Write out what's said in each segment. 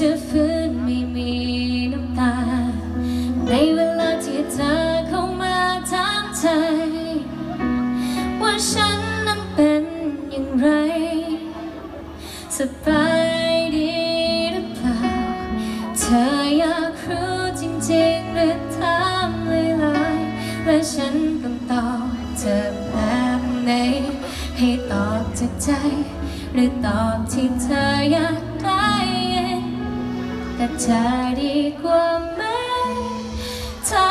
จะฟื้นไม่มีน้ำตา ในเวลาที่เธอเข้ามาถามใจ ว่าฉันนั้นเป็นอย่างไร สบายดีหรือเปล่า เธออยากรู้จริงๆหรือถามลอยๆและฉันต้องตอบเธอแบบไหนให้ตอบจากใจ หรือตอบที่เธออยากได้ กับเธอดีกว่าไหม ถ้า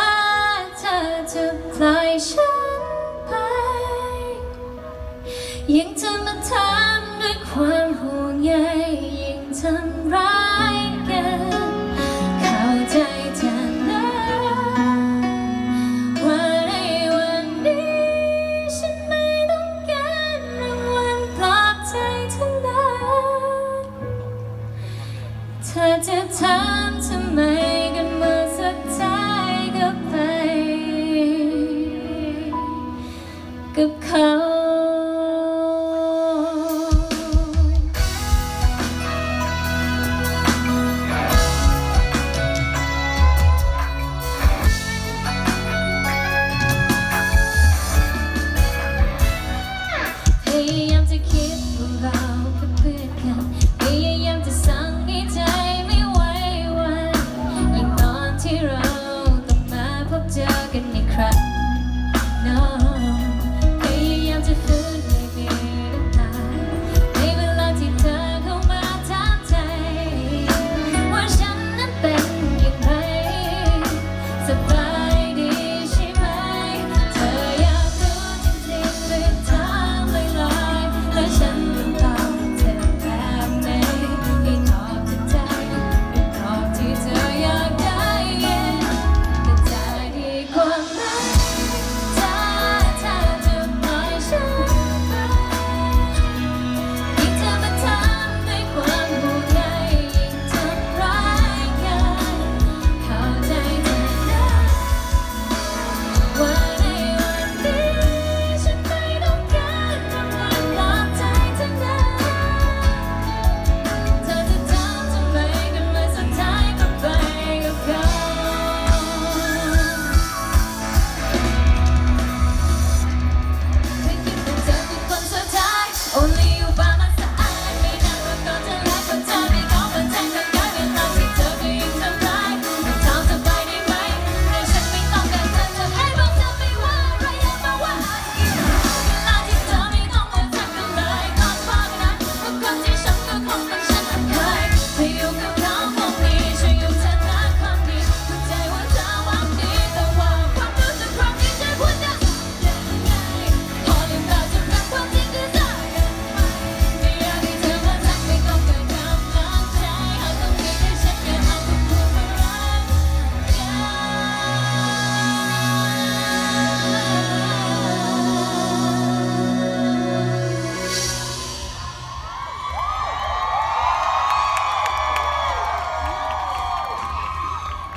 เธอจะปล่อยฉันไป ยังจะมาทำ ถามทำไมกันเมื่อสุดท้ายก็ไป กับเขา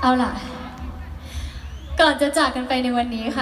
เอาล่ะ ก่อนจะจากกันไปในวันนี้ค่ะ